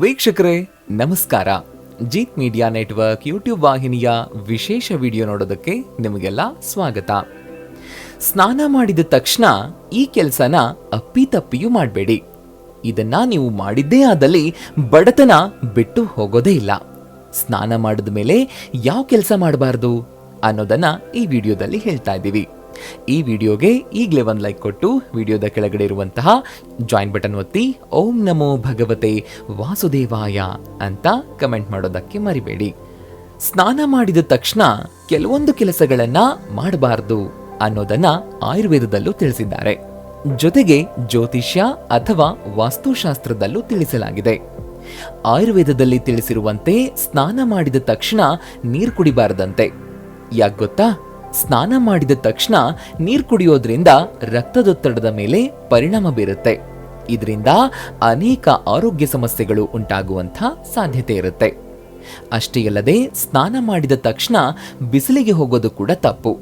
ವೀಕ್ಷಕರೇ, ನಮಸ್ಕಾರ. Jeet media network YouTube ವಾಹಿನಿಯ ವಿಶೇಷ ವಿಡಿಯೋ ನೋಡೋದಕ್ಕೆ ನಿಮಗೆಲ್ಲ ಸ್ವಾಗತ. ಸ್ನಾನ ಮಾಡಿದ ತಕ್ಷಣ ಈ ಕೆಲಸನ ಅಪ್ಪಿತಪ್ಪಿಯೂ ಮಾಡಬೇಡಿ. ಇದನ್ನ ನೀವು ಮಾಡಿದ್ದೇ ಆದಲ್ಲಿ ಬಡತನ ಬಿಟ್ಟು ಹೋಗೋದೇ ಇಲ್ಲ. ಸ್ನಾನ ಮಾಡಿದ ಮೇಲೆ ಯಾವ ಕೆಲಸ ಮಾಡಬಾರ್ದು ಅನ್ನೋದನ್ನ ಈ ವಿಡಿಯೋದಲ್ಲಿ ಹೇಳ್ತಾ ಇದ್ದೀವಿ. ಈ ವಿಡಿಯೋಗೆ ಈಗಲೇ ಒಂದು ಲೈಕ್ ಕೊಟ್ಟು ವಿಡಿಯೋದ ಕೆಳಗಡೆ ಇರುವಂತಹ ಜಾಯಿನ್ ಬಟನ್ ಒತ್ತಿ, ಓಂ ನಮೋ ಭಗವತೆ ವಾಸುದೇವಾಯ ಅಂತ ಕಮೆಂಟ್ ಮಾಡೋದಕ್ಕೆ ಮರಿಬೇಡಿ. ಸ್ನಾನ ಮಾಡಿದ ತಕ್ಷಣ ಕೆಲವೊಂದು ಕೆಲಸಗಳನ್ನ ಮಾಡಬಾರದು ಅನ್ನೋದನ್ನ ಆಯುರ್ವೇದದಲ್ಲೂ ತಿಳಿಸಿದ್ದಾರೆ. ಜೊತೆಗೆ ಜ್ಯೋತಿಷ್ಯ ಅಥವಾ ವಾಸ್ತುಶಾಸ್ತ್ರದಲ್ಲೂ ತಿಳಿಸಲಾಗಿದೆ. ಆಯುರ್ವೇದದಲ್ಲಿ ತಿಳಿಸಿರುವಂತೆ ಸ್ನಾನ ಮಾಡಿದ ತಕ್ಷಣ ನೀರು ಕುಡಿಬಾರದಂತೆ. ಯಾಕೆ ಗೊತ್ತಾ? ಸ್ನಾನ ಮಾಡಿದ ತಕ್ಷಣ ನೀರು ಕುಡಿಯೋದ್ರಿಂದ ರಕ್ತದೊತ್ತಡದ ಮೇಲೆ ಪರಿಣಾಮ ಬೀರುತ್ತೆ. ಇದರಿಂದ ಅನೇಕ ಆರೋಗ್ಯ ಸಮಸ್ಯೆಗಳು ಉಂಟಾಗುವಂಥ ಸಾಧ್ಯತೆ ಇರುತ್ತೆ. ಅಷ್ಟೇ ಅಲ್ಲದೆ ಸ್ನಾನ ಮಾಡಿದ ತಕ್ಷಣ ಬಿಸಿಲಿಗೆ ಹೋಗೋದು ಕೂಡ ತಪ್ಪು.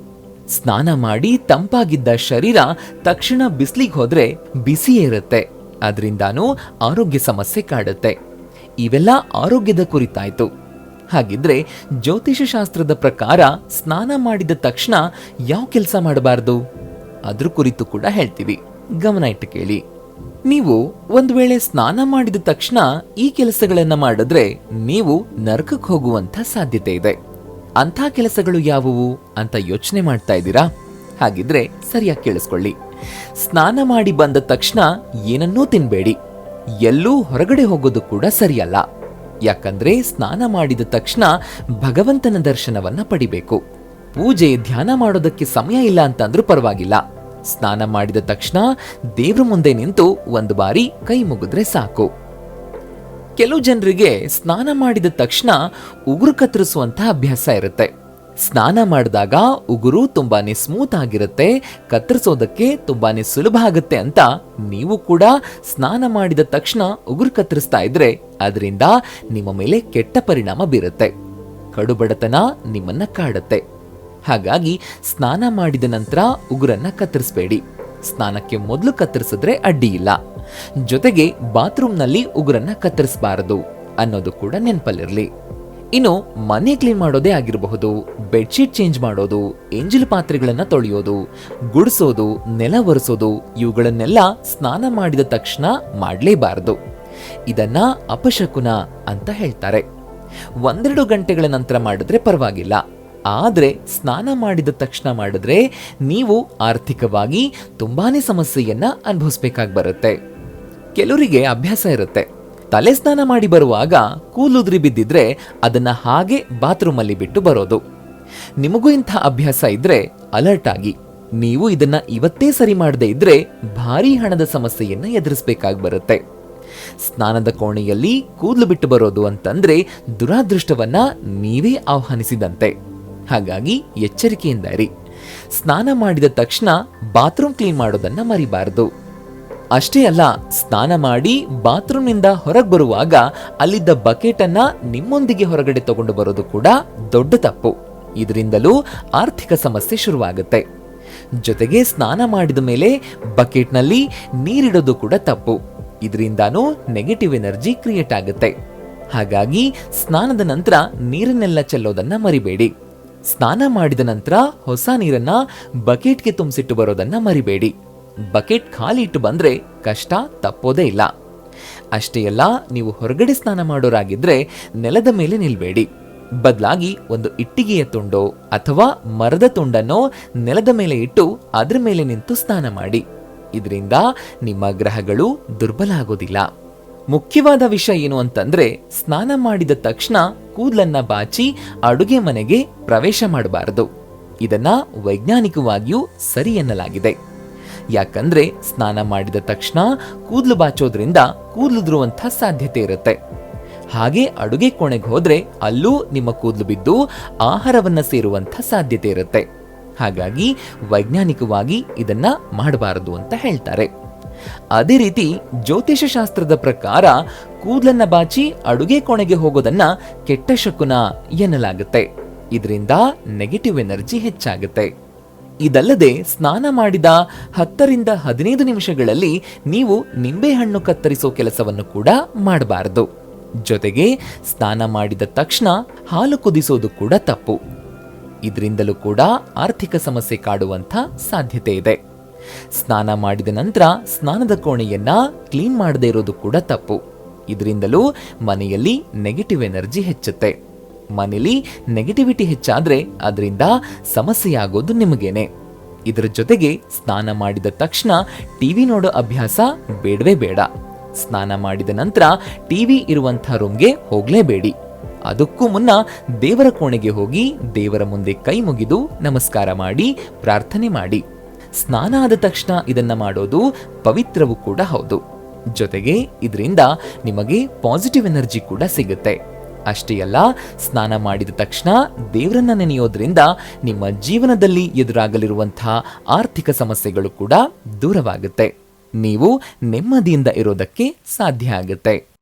ಸ್ನಾನ ಮಾಡಿ ತಂಪಾಗಿದ್ದ ಶರೀರ ತಕ್ಷಣ ಬಿಸಿಲಿಗೆ ಹೋದ್ರೆ ಬಿಸಿಯೇ ಇರುತ್ತೆ. ಅದರಿಂದಾನೂ ಆರೋಗ್ಯ ಸಮಸ್ಯೆ ಕಾಡುತ್ತೆ. ಇವೆಲ್ಲ ಆರೋಗ್ಯದ ಕುರಿತಾಯ್ತು. ಹಾಗಿದ್ರೆ ಜ್ಯೋತಿಷ ಶಾಸ್ತ್ರದ ಪ್ರಕಾರ ಸ್ನಾನ ಮಾಡಿದ ತಕ್ಷಣ ಯಾವ ಕೆಲಸ ಮಾಡಬಾರದು? ಅದ್ರ ಕುರಿತು ಕೂಡ ಹೇಳ್ತೀವಿ. ಗಮನ ಇಟ್ಟು ಕೇಳಿ. ನೀವು ಒಂದು ವೇಳೆ ಸ್ನಾನ ಮಾಡಿದ ತಕ್ಷಣ ಈ ಕೆಲಸಗಳನ್ನ ಮಾಡಿದ್ರೆ ನೀವು ನರಕಕ್ಕೆ ಹೋಗುವಂತ ಸಾಧ್ಯತೆ ಇದೆ. ಅಂಥ ಕೆಲಸಗಳು ಯಾವುವು ಅಂತ ಯೋಚನೆ ಮಾಡ್ತಾ ಇದ್ದೀರಾ? ಹಾಗಿದ್ರೆ ಸರಿಯಾಗಿ ಕೇಳಿಸ್ಕೊಳ್ಳಿ. ಸ್ನಾನ ಮಾಡಿ ಬಂದ ತಕ್ಷಣ ಏನನ್ನೂ ತಿನ್ಬೇಡಿ. ಎಲ್ಲೂ ಹೊರಗಡೆ ಹೋಗೋದು ಕೂಡ ಸರಿಯಲ್ಲ. ಯಾಕಂದ್ರೆ ಸ್ನಾನ ಮಾಡಿದ ತಕ್ಷಣ ಭಗವಂತನ ದರ್ಶನವನ್ನ ಪಡಿಬೇಕು. ಪೂಜೆ, ಧ್ಯಾನ ಮಾಡೋದಕ್ಕೆ ಸಮಯ ಇಲ್ಲ ಅಂತಂದ್ರೂ ಪರವಾಗಿಲ್ಲ. ಸ್ನಾನ ಮಾಡಿದ ತಕ್ಷಣ ದೇವ್ರ ಮುಂದೆ ನಿಂತು ಒಂದು ಬಾರಿ ಕೈ ಮುಗಿದ್ರೆ ಸಾಕು. ಕೆಲವು ಜನರಿಗೆ ಸ್ನಾನ ಮಾಡಿದ ತಕ್ಷಣ ಉಗುರು ಕತ್ತರಿಸುವಂತಹ ಅಭ್ಯಾಸ ಇರುತ್ತೆ. ಸ್ನಾನ ಮಾಡಿದಾಗ ಉಗುರು ತುಂಬಾನೇ ಸ್ಮೂತ್ ಆಗಿರುತ್ತೆ, ಕತ್ತರಿಸೋದಕ್ಕೆ ತುಂಬಾನೇ ಸುಲಭ ಆಗುತ್ತೆ ಅಂತ ನೀವು ಕೂಡ ಸ್ನಾನ ಮಾಡಿದ ತಕ್ಷಣ ಉಗುರು ಕತ್ತರಿಸ್ತಾ ಇದ್ರೆ ಅದರಿಂದ ನಿಮ್ಮ ಮೇಲೆ ಕೆಟ್ಟ ಪರಿಣಾಮ ಬೀರುತ್ತೆ. ಕಡುಬಡತನ ನಿಮ್ಮನ್ನ ಕಾಡುತ್ತೆ. ಹಾಗಾಗಿ ಸ್ನಾನ ಮಾಡಿದ ನಂತರ ಉಗುರನ್ನ ಕತ್ತರಿಸಬೇಡಿ. ಸ್ನಾನಕ್ಕೆ ಮೊದಲು ಕತ್ತರಿಸಿದ್ರೆ ಅಡ್ಡಿ ಇಲ್ಲ. ಜೊತೆಗೆ ಬಾತ್ರೂಮ್ನಲ್ಲಿ ಉಗುರನ್ನ ಕತ್ತರಿಸಬಾರದು ಅನ್ನೋದು ಕೂಡ ನೆನಪಲ್ಲಿರಲಿ. ಇನ್ನು ಮನೆ ಕ್ಲೀನ್ ಮಾಡೋದೇ ಆಗಿರಬಹುದು, ಬೆಡ್ಶೀಟ್ ಚೇಂಜ್ ಮಾಡೋದು ಎಂಜಿಲು ಪಾತ್ರೆಗಳನ್ನು ತೊಳೆಯೋದು, ಗುಡಿಸೋದು, ನೆಲ ಒರೆಸೋದು, ಇವುಗಳನ್ನೆಲ್ಲ ಸ್ನಾನ ಮಾಡಿದ ತಕ್ಷಣ ಮಾಡಲೇಬಾರದು. ಇದನ್ನ ಅಪಶಕುನ ಅಂತ ಹೇಳ್ತಾರೆ. ಒಂದೆರಡು ಗಂಟೆಗಳ ನಂತರ ಮಾಡಿದ್ರೆ ಪರವಾಗಿಲ್ಲ. ಆದರೆ ಸ್ನಾನ ಮಾಡಿದ ತಕ್ಷಣ ಮಾಡಿದ್ರೆ ನೀವು ಆರ್ಥಿಕವಾಗಿ ತುಂಬಾನೇ ಸಮಸ್ಯೆಯನ್ನ ಅನುಭವಿಸ್ಬೇಕಾಗಿ ಬರುತ್ತೆ. ಕೆಲವರಿಗೆ ಅಭ್ಯಾಸ ಇರುತ್ತೆ. ತಲೆ ಸ್ನಾನ ಮಾಡಿ ಬರುವಾಗ ಕೂಲುದ್ರಿ ಬಿದ್ದಿದ್ರೆ ಅದನ್ನ ಹಾಗೆ ಬಾತ್ರೂಮ್ ಅಲ್ಲಿ ಬಿಟ್ಟು ಬರೋದು. ನಿಮಗೂ ಇಂಥ ಅಭ್ಯಾಸ ಇದ್ರೆ ಅಲರ್ಟ್ ಆಗಿ. ನೀವು ಇದನ್ನ ಇವತ್ತೇ ಸರಿ ಮಾಡದೇ ಇದ್ರೆ ಭಾರಿ ಹಣದ ಸಮಸ್ಯೆಯನ್ನ ಎದುರಿಸಬೇಕಾಗಿ ಬರುತ್ತೆ. ಸ್ನಾನದ ಕೋಣೆಯಲ್ಲಿ ಕೂದಲು ಬಿಟ್ಟು ಬರೋದು ಅಂತಂದ್ರೆ ದುರಾದೃಷ್ಟವನ್ನ ನೀವೇ ಆಹ್ವಾನಿಸಿದಂತೆ. ಹಾಗಾಗಿ ಎಚ್ಚರಿಕೆಯಿಂದ ಇರಿ ಸ್ನಾನ ಮಾಡಿದ ತಕ್ಷಣ ಬಾತ್ರೂಮ್ ಕ್ಲೀನ್ ಮಾಡೋದನ್ನ ಮರಿಬಾರದು. ಅಷ್ಟೇ ಅಲ್ಲ, ಸ್ನಾನ ಮಾಡಿ ಬಾತ್ರೂಮ್ನಿಂದ ಹೊರಗೆ ಬರುವಾಗ ಅಲ್ಲಿದ್ದ ಬಕೆಟ್ ಅನ್ನ ನಿಮ್ಮೊಂದಿಗೆ ಹೊರಗಡೆ ತಗೊಂಡು ಬರೋದು ಕೂಡ ದೊಡ್ಡ ತಪ್ಪು. ಇದರಿಂದಲೂ ಆರ್ಥಿಕ ಸಮಸ್ಯೆ ಶುರುವಾಗುತ್ತೆ. ಜೊತೆಗೆ ಸ್ನಾನ ಮಾಡಿದ ಮೇಲೆ ಬಕೆಟ್ನಲ್ಲಿ ನೀರಿಡೋದು ಕೂಡ ತಪ್ಪು. ಇದರಿಂದಾನೂ ನೆಗೆಟಿವ್ ಎನರ್ಜಿ ಕ್ರಿಯೇಟ್ ಆಗುತ್ತೆ. ಹಾಗಾಗಿ ಸ್ನಾನದ ನಂತರ ನೀರನ್ನೆಲ್ಲ ಚೆಲ್ಲೋದನ್ನ ಮರಿಬೇಡಿ. ಸ್ನಾನ ಮಾಡಿದ ನಂತರ ಹೊಸ ನೀರನ್ನ ಬಕೆಟ್ಗೆ ತುಂಬಿಸಿಟ್ಟು ಬರೋದನ್ನ ಮರಿಬೇಡಿ. ಬಕೆಟ್ ಖಾಲಿ ಇಟ್ಟು ಬಂದರೆ ಕಷ್ಟ ತಪ್ಪೋದೇ ಇಲ್ಲ. ಅಷ್ಟೇ ಅಲ್ಲ, ನೀವು ಹೊರಗಡೆ ಸ್ನಾನ ಮಾಡೋರಾಗಿದ್ದರೆ ನೆಲದ ಮೇಲೆ ನಿಲ್ಬೇಡಿ. ಬದಲಾಗಿ ಒಂದು ಇಟ್ಟಿಗೆಯ ತುಂಡೋ ಅಥವಾ ಮರದ ತುಂಡನ್ನೋ ನೆಲದ ಮೇಲೆ ಇಟ್ಟು ಅದರ ಮೇಲೆ ನಿಂತು ಸ್ನಾನ ಮಾಡಿ. ಇದರಿಂದ ನಿಮ್ಮ ಗ್ರಹಗಳು ದುರ್ಬಲ ಆಗೋದಿಲ್ಲ. ಮುಖ್ಯವಾದ ವಿಷಯ ಏನು ಅಂತಂದ್ರೆ, ಸ್ನಾನ ಮಾಡಿದ ತಕ್ಷಣ ಕೂದಲನ್ನ ಬಾಚಿ ಅಡುಗೆ ಮನೆಗೆ ಪ್ರವೇಶ ಮಾಡಬಾರದು. ಇದನ್ನ ವೈಜ್ಞಾನಿಕವಾಗಿಯೂ ಸರಿ ಎನ್ನಲಾಗಿದೆ. ಯಾಕಂದ್ರೆ ಸ್ನಾನ ಮಾಡಿದ ತಕ್ಷಣ ಕೂದಲು ಬಾಚೋದ್ರಿಂದ ಕೂದಲುದ್ರುವಂಥ ಸಾಧ್ಯತೆ ಇರುತ್ತೆ. ಹಾಗೆ ಅಡುಗೆ ಕೋಣೆಗೆ ಹೋದ್ರೆ ಅಲ್ಲೂ ನಿಮ್ಮ ಕೂದಲು ಬಿದ್ದು ಆಹಾರವನ್ನ ಸೇರುವಂಥ ಸಾಧ್ಯತೆ ಇರುತ್ತೆ. ಹಾಗಾಗಿ ವೈಜ್ಞಾನಿಕವಾಗಿ ಇದನ್ನ ಮಾಡಬಾರದು ಅಂತ ಹೇಳ್ತಾರೆ. ಅದೇ ರೀತಿ ಜ್ಯೋತಿಷ ಶಾಸ್ತ್ರದ ಪ್ರಕಾರ ಕೂದಲನ್ನ ಬಾಚಿ ಅಡುಗೆ ಕೋಣೆಗೆ ಹೋಗೋದನ್ನ ಕೆಟ್ಟ ಶಕುನ ಎನ್ನಲಾಗುತ್ತೆ. ಇದರಿಂದ ನೆಗೆಟಿವ್ ಎನರ್ಜಿ ಹೆಚ್ಚಾಗುತ್ತೆ. ಇದಲ್ಲದೆ ಸ್ನಾನ ಮಾಡಿದ ಹತ್ತರಿಂದ ಹದಿನೈದು ನಿಮಿಷಗಳಲ್ಲಿ ನೀವು ನಿಂಬೆಹಣ್ಣು ಕತ್ತರಿಸೋ ಕೆಲಸವನ್ನು ಕೂಡ ಮಾಡಬಾರದು. ಜೊತೆಗೆ ಸ್ನಾನ ಮಾಡಿದ ತಕ್ಷಣ ಹಾಲು ಕುದಿಸೋದು ಕೂಡ ತಪ್ಪು. ಇದರಿಂದಲೂ ಕೂಡ ಆರ್ಥಿಕ ಸಮಸ್ಯೆ ಕಾಡುವಂಥ ಸಾಧ್ಯತೆ ಇದೆ. ಸ್ನಾನ ಮಾಡಿದ ನಂತರ ಸ್ನಾನದ ಕೋಣೆಯನ್ನ ಕ್ಲೀನ್ ಮಾಡದೇ ಇರೋದು ಕೂಡ ತಪ್ಪು. ಇದರಿಂದಲೂ ಮನೆಯಲ್ಲಿ ನೆಗೆಟಿವ್ ಎನರ್ಜಿ ಹೆಚ್ಚುತ್ತೆ. ಮನೆಯಲ್ಲಿ ನೆಗೆಟಿವಿಟಿ ಹೆಚ್ಚಾದರೆ ಅದರಿಂದ ಸಮಸ್ಯೆಯಾಗೋದು ನಿಮಗೇನೆ. ಇದರ ಜೊತೆಗೆ ಸ್ನಾನ ಮಾಡಿದ ತಕ್ಷಣ ಟಿ ವಿ ನೋಡೋ ಅಭ್ಯಾಸ ಬೇಡವೇ ಬೇಡ. ಸ್ನಾನ ಮಾಡಿದ ನಂತರ ಟಿ ವಿ ಇರುವಂಥ ರೂಮ್ಗೆ ಹೋಗಲೇಬೇಡಿ. ಅದಕ್ಕೂ ಮುನ್ನ ದೇವರ ಕೋಣೆಗೆ ಹೋಗಿ ದೇವರ ಮುಂದೆ ಕೈ ಮುಗಿದು ನಮಸ್ಕಾರ ಮಾಡಿ, ಪ್ರಾರ್ಥನೆ ಮಾಡಿ. ಸ್ನಾನ ಆದ ತಕ್ಷಣ ಇದನ್ನ ಮಾಡೋದು ಪವಿತ್ರವೂ ಕೂಡ ಹೌದು. ಜೊತೆಗೆ ಇದರಿಂದ ನಿಮಗೆ ಪಾಸಿಟಿವ್ ಎನರ್ಜಿ ಕೂಡ ಸಿಗುತ್ತೆ. ಅಷ್ಟೇ ಅಲ್ಲ, ಸ್ನಾನ ಮಾಡಿದ ತಕ್ಷಣ ದೇವರನ್ನ ನೆನೆಯೋದ್ರಿಂದ ನಿಮ್ಮ ಜೀವನದಲ್ಲಿ ಎದುರಾಗಲಿರುವಂತಹ ಆರ್ಥಿಕ ಸಮಸ್ಯೆಗಳು ಕೂಡ ದೂರವಾಗುತ್ತೆ. ನೀವು ನೆಮ್ಮದಿಯಿಂದ ಇರೋದಕ್ಕೆ ಸಾಧ್ಯ ಆಗುತ್ತೆ.